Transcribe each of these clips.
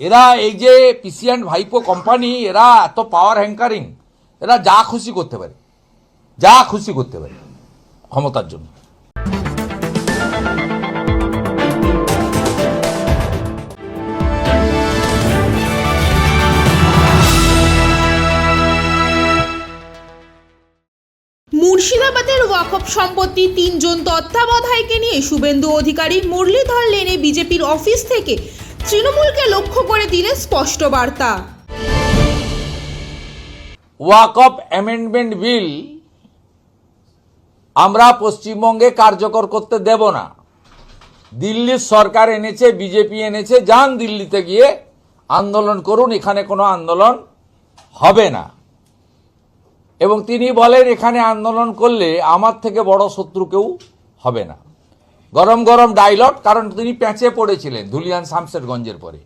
এরা এই যে পিসি অ্যান্ড ভাইপো কোম্পানি এরা এত পাওয়ার হ্যাঙ্কারিং এরা যা খুশি করতে পারে, যা খুশি করতে পারে ক্ষমতার জন্য। মুর্শিদাবাদের ওয়াকফ সম্পত্তি তিনজন তত্ত্বাবধায়কে নিয়ে শুভেন্দু অধিকারী মুরলীধর লেনে বিজেপির অফিস থেকে তৃণমূলকে লক্ষ্য করে দিলে স্পষ্ট বার্তা। ওয়াকফ অ্যামেন্ডমেন্ট বিল আমরা পশ্চিমবঙ্গে কার্যকর করতে দেব না। দিল্লির সরকার এনেছে, বিজেপি এনেছে, যান দিল্লিতে গিয়ে আন্দোলন করুন, এখানে কোনো আন্দোলন হবে না। এবং তিনি বলেন, এখানে আন্দোলন করলে আমার থেকে বড় শত্রু কেউ হবে না। গরম গরম ডায়লগ, কারণ তিনি প্যাঁচে পড়েছিলেন ধুলিয়ান শামশেরগঞ্জের পরে।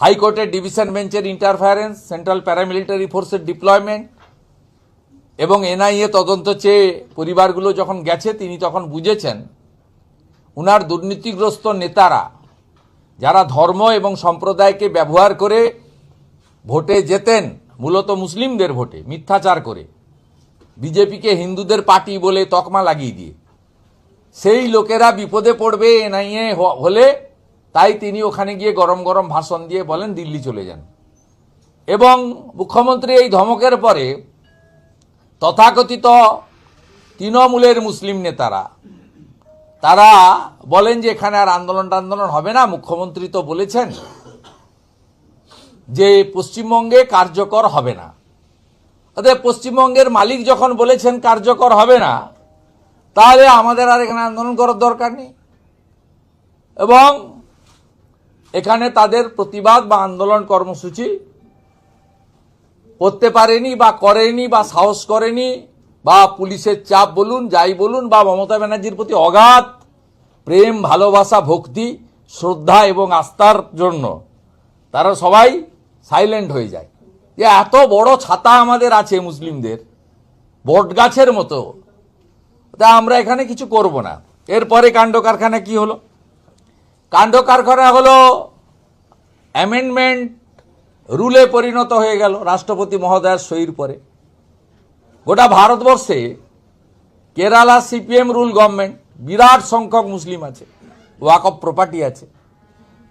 হাইকোর্টের ডিভিশন বেঞ্চের ইন্টারফারেন্স সেন্ট্রাল প্যারামিলিটারি ফোর্সের ডিপ্লয়মেন্ট এবং এনআইএ তদন্ত চেয়ে পরিবারগুলো যখন গেছে, তিনি তখন বুঝেছেন, উনার দুর্নীতিগ্রস্ত নেতারা, যারা ধর্ম এবং সম্প্রদায়কে ব্যবহার করে ভোটে যেতেন মূলত মুসলিমদের ভোটে, মিথ্যাচার করে, বিজেপিকে হিন্দুদের পার্টি বলে তকমা লাগিয়ে দিয়ে। সেই লোকেরা বিপদে পড়বে, এনআইএ হলে তাই তিনি ওখানে গিয়ে গরম গরম ভাষণ দিয়ে বলেন, দিল্লি চলে যান। এবং মুখ্যমন্ত্রী এই ধমকের পরে তথাকথিত তৃণমূলের মুসলিম নেতারা, তারা বলেন যে এখানে আর আন্দোলন টান্দোলন হবে না। মুখ্যমন্ত্রী তো বলেছেন যে পশ্চিমবঙ্গে কার্যকর হবে না। অতএব পশ্চিমবঙ্গের মালিক যখন বলেছেন কার্যকর হবে না তাহলে আমাদের আর এখানে আন্দোলন করার দরকার নেই। এবং এখানে তাদের প্রতিবাদ বা আন্দোলন কর্মসূচি করতে পারেনি বা করেনি বা সাহস করেনি বা পুলিশের চাপ বলুন, যাই বলুন, বা মমতা ব্যানার্জির প্রতি অগাধ প্রেম, ভালোবাসা, ভক্তি, শ্রদ্ধা এবং আস্থার জন্য তারা সবাই সাইলেন্ট হয়ে যায়। যে এত বড় ছাতা আমাদের আছে মুসলিমদের বট গাছের মতো। তা আমরা এখানে কিছু করব না। এরপরে কাণ্ড কারখানা কি হলো? কাণ্ড কারখানা হলো অ্যামেন্ডমেন্ট রুলে পরিণত হয়ে গেল রাষ্ট্রপতি মহোদয়ের সইর পরে। গোটা ভারতবর্ষে কেরালা সিপিএম রুল গভর্নমেন্ট বিরাট সংখ্যক মুসলিম আছে ওয়াকফ প্রপার্টি আছে।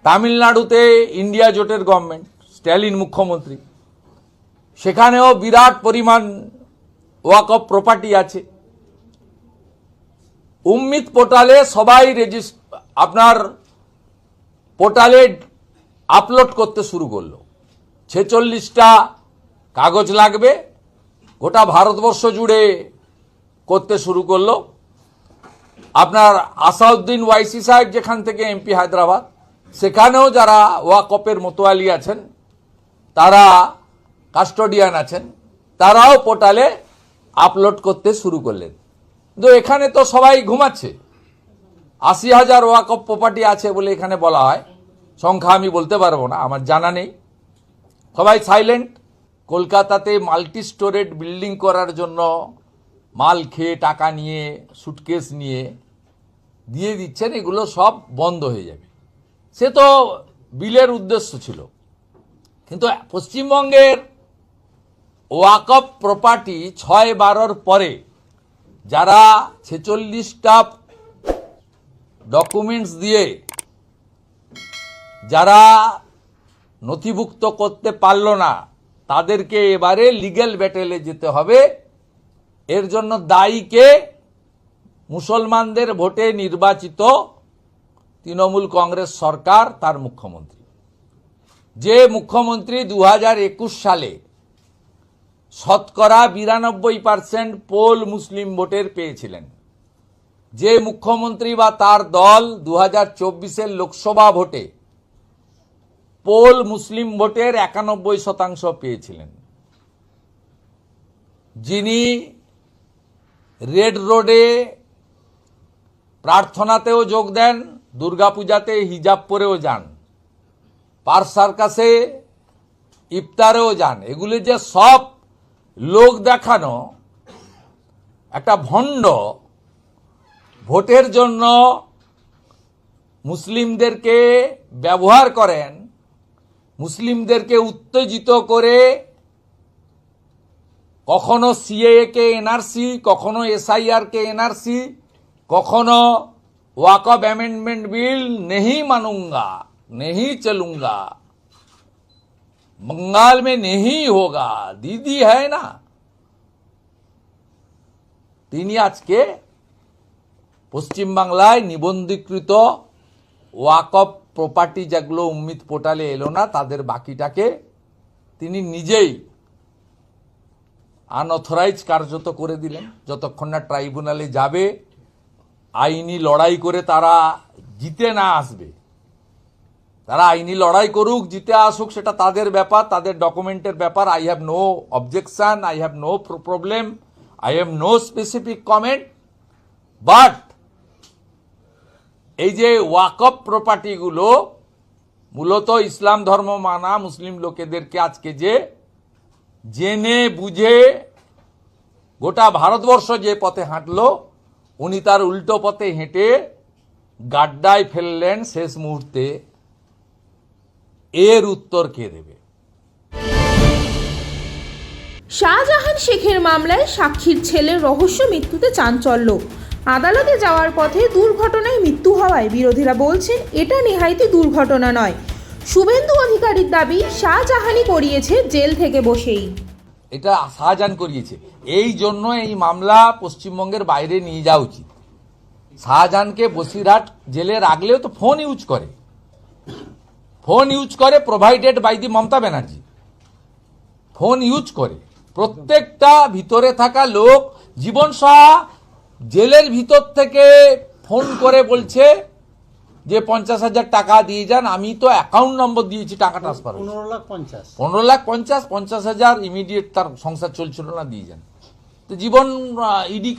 তামিলনাড়ুতে ইন্ডিয়া জোটের গভর্নমেন্ট স্ট্যালিন মুখ্যমন্ত্রী। সেখানেও বিরাট পরিমাণ ওয়াকফ প্রপার্টি আছে। উম্মিদ পোর্টালে সবাই রেজিস্ট আপনার পোর্টালে আপলোড করতে শুরু করল। ছেচল্লিশটা কাগজ লাগবে, গোটা ভারতবর্ষ জুড়ে করতে শুরু করল। আপনার আসাউদ্দিন ওয়াইসি সাহেব যেখান থেকে এমপি হায়দ্রাবাদ, সেখানেও যারা ওয়াকপের মোতোয়ালি আছেন, তারা কাস্টোডিয়ান আছেন, তারাও পোর্টালে আপলোড করতে শুরু করলেন। কিন্তু এখানে তো সবাই ঘুমাচ্ছে। আশি হাজার ওয়াকপ প্রপার্টি আছে বলে এখানে বলা হয়। সংখ্যা আমি বলতে পারব না, আমার জানা নেই। সবাই সাইলেন্ট কলকাতাতে মাল্টি স্টোরেড বিল্ডিং করার জন্য মাল খেয়ে টাকা নিয়ে সুটকেস নিয়ে দিয়ে দিচ্ছেন, এগুলো সব বন্ধ হয়ে যাবে। সে তো বিলের উদ্দেশ্য ছিল। কিন্তু পশ্চিমবঙ্গের ওয়াকফ প্রপার্টি ছয় বারোর পরে যারা ছেচল্লিশটা ডকুমেন্টস দিয়ে যারা নথিভুক্ত করতে পারল না, তাদেরকে এবারে লিগ্যাল ব্যাটেলে যেতে হবে। এর জন্য দায়ীকে মুসলমানদের ভোটে নির্বাচিত তৃণমূল কংগ্রেস সরকার, তার মুখ্যমন্ত্রী। যে মুখ্যমন্ত্রী দু হাজার একুশ সালে শতকরা বিরানব্বই পার্সেন্ট পোল মুসলিম ভোটের পেয়েছিলেন। যে মুখ্যমন্ত্রী বা তার দল দু হাজার লোকসভা ভোটে পোল মুসলিম ভোটের একানব্বই শতাংশ পেয়েছিলেন। যিনি রেড রোডে প্রার্থনাতেও যোগ দেন, দুর্গাপূজাতে হিজাব পরেও যান পার সার্কাসে ইফতারেও যান, এগুলি যে সব লোক দেখানো একটা ভণ্ড ভোটের জন্য মুসলিমদেরকে ব্যবহার করেন, মুসলিমদেরকে উত্তেজিত করে কখনো সিএ কে এনআরসি কখনো এসআইআর কে এনআরসি কখনো ওয়াকব অ্যামেন্ডমেন্ট বিল নেহি মানুঙ্গা, নেহি চলুঙ্গা। बंगाल में नहीं होगा दीदी है ना তিনি আজকে পশ্চিমবাংলায় নিবন্ধীকৃত ওয়াকফ প্রপার্টি যেগুলো উম্মিত পোর্টালে এলো না তাদের বাকিটাকে তিনি নিজেই আনঅথরাইজ কার্যত করে দিলেন যতক্ষণ না ট্রাইব্যুনালে যাবে আইনি লড়াই করে তারা জিতে না আসবে তারা আইনি লড়াই করুক, জিতে আসুক, সেটা তাদের ব্যাপার, তাদের ডকুমেন্টের ব্যাপার। I have no objection I have no problem I have no specific comment but এই যে ওয়াকফ প্রপার্টিগুলো মূলত ইসলাম ধর্ম মানা মুসলিম লোকেদেরকে আজকে যে জেনে, বুঝে গোটা ভারতবর্ষ যে পথে হাঁটলো, উনি তার উল্টো পথে হেঁটে গাড্ডায় ফেললেন শেষ মুহূর্তে। এর উত্তর কে দেবে? শাহজাহান শেখের মামলায় সাক্ষীর ছেলের রহস্য মৃত্যুতে চাঞ্চল্য। আদালতে যাওয়ার পথে দুর্ঘটনায় মৃত্যু হওয়ায় বিরোধীরা বলছেন এটা নেহাইতি দুর্ঘটনা নয়। শুভেন্দু অধিকারীর দাবি শাহজাহানই করিয়েছে জেল থেকে বসেই। এটা শাহজাহান করিয়েছে। এই জন্য এই মামলা পশ্চিমবঙ্গের বাইরে নিয়ে যাওয়া উচিত। শাহজাহানকে বসিরহাট জেলে রাখলেও তো ফোন ইউজ করে। ফোন ইউজ করে provided by the Mamata Banerjee. Phone use করে। প্রত্যেকটা ভিতরে থাকা লোক জীবন সাহা জেলের ভিতর থেকে ফোন করে বলছে যে পঞ্চাশ হাজার টাকা দিয়ে যান আমি তো অ্যাকাউন্ট নম্বর দিয়েছি টাকা ট্রান্সফার পনেরো লাখ পঞ্চাশ। পনেরো লাখ পঞ্চাশ পঞ্চাশ হাজার ইমিডিয়েট তার সংসার চলছিল না দিয়ে যান। তো জীবন ইডি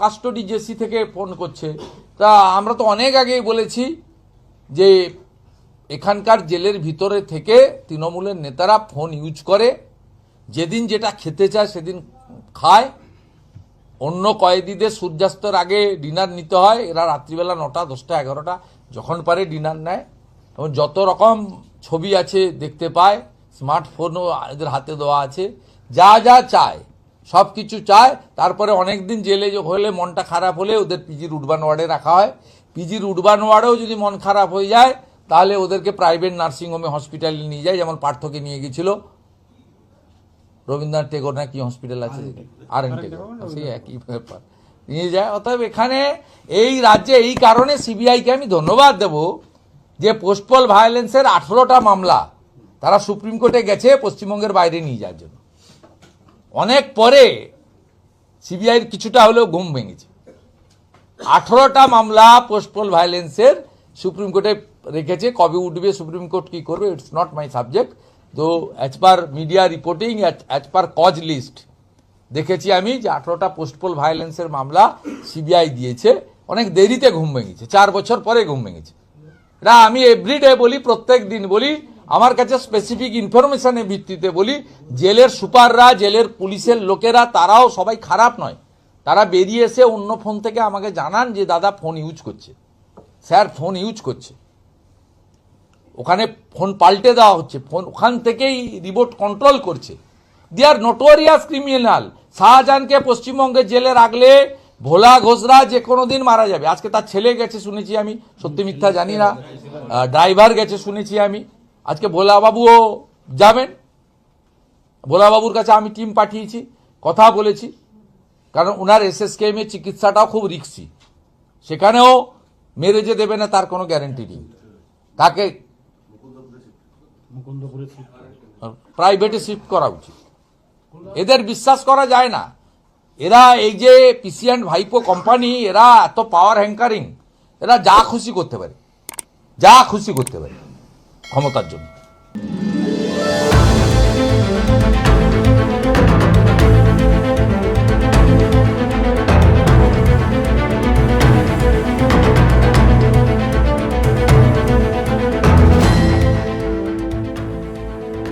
কাস্টডি জেসি থেকে ফোন করছে। তা আমরা তো অনেক আগেই বলেছি যে এখানকার জেলের ভিতরে থেকে তৃণমূলের নেতারা ফোন ইউজ করে। যেদিন যেটা খেতে চায় সেদিন খায়। অন্য কয়েদিদের সূর্যাস্তের আগে ডিনার নিতে হয়। এরা রাত্রিবেলা নটা, দশটা, এগারোটা, যখন পারে ডিনার নেয়। এবং যত রকম ছবি আছে দেখতে পায়, স্মার্টফোনও এদের হাতে দেওয়া আছে। যা যা চায়, সব কিছু চায়। তারপরে অনেক দিন জেলে হলে মনটা খারাপ হলে ওদের পিজির উডবান ওয়ার্ডে রাখা হয়। পিজির উডবান ওয়ার্ডেও যদি মন খারাপ হয়ে যায় তাহলে ওদেরকে প্রাইভেট নার্সিংহোমে হসপিটালে নিয়ে যায় যেমন পার্থকে নিয়ে গেছিল রবীন্দ্রনাথ টেগোর না কি হসপিটাল আছে? R N Tagore. সেই একই ব্যাপার। নিয়ে যায়। অতএব এখানে এই রাজ্যে এই কারণে সিবিআইকে আমি ধন্যবাদ দেব যে পোস্টপল ভায়োলেন্সের আঠেরোটা মামলা তারা সুপ্রিম কোর্টে গেছে পশ্চিমবঙ্গের বাইরে নিয়ে যাওয়ার জন্য। অনেক পরে সিবিআইয়ের কিছুটা হলেও ঘুম ভেঙেছে। আঠেরোটা মামলা পোস্টপল ভায়োলেন্সের সুপ্রিম কোর্টে রেখেছে, কবে উঠবে, সুপ্রিম কোর্ট কি করবে ইটস নট মাই সাবজেক্ট তো as per media reporting as per cause list দেখেছি আমি যে আঠারোটা পোস্টপোল ভায়োলেন্সের মামলা সিবিআই দিয়েছে। অনেক দেরিতে ঘুম ভেঙেছে, চার বছর পরে ঘুম ভেঙেছে। এটা আমি এভরিডে বলি, প্রত্যেক দিন বলি, আমার কাছে স্পেসিফিক ইনফরমেশনের ভিত্তিতে বলি, জেলের সুপাররা, জেলের পুলিশের লোকেরা, তারাও সবাই খারাপ নয়। তারা বেরিয়ে এসে অন্য ফোন থেকে আমাকে জানান যে, দাদা ফোন ইউজ করছে। স্যার ফোন ইউজ করছে। ওখানে ফোন পাল্টে দেওয়া হচ্ছে, ফোন ওখান থেকেই রিমোট কন্ট্রোল করছে। দে আর নোটোরিয়াস ক্রিমিনাল শাহজাহানকে পশ্চিমবঙ্গে জেলে রাখলে ভোলা ঘোষরা যে কোনো দিন মারা যাবে। আজকে তার ছেলে গেছে শুনেছি আমি, সত্যি মিথ্যা জানি না। ড্রাইভার গেছে শুনেছি আমি। আজকে ভোলা বাবুও যাবেন। ভোলা বাবুর কাছে আমি টিম পাঠিয়েছি, কথা বলেছি। কারণ ওনার এস এস এসএসকেএমের চিকিৎসাটাও খুব রিক্সি সেখানেও মেরে যে দেবে না, তার কোনো গ্যারেন্টি নেই। তাকে প্রাইভেটে শিফট করা উচিত। এদের বিশ্বাস করা যায় না। এরা এই যে পিসি অ্যান্ড ভাইপো কোম্পানি এরা এত পাওয়ার হ্যাঙ্কারিং এরা যা খুশি করতে পারে। যা খুশি করতে পারে ক্ষমতার জন্য।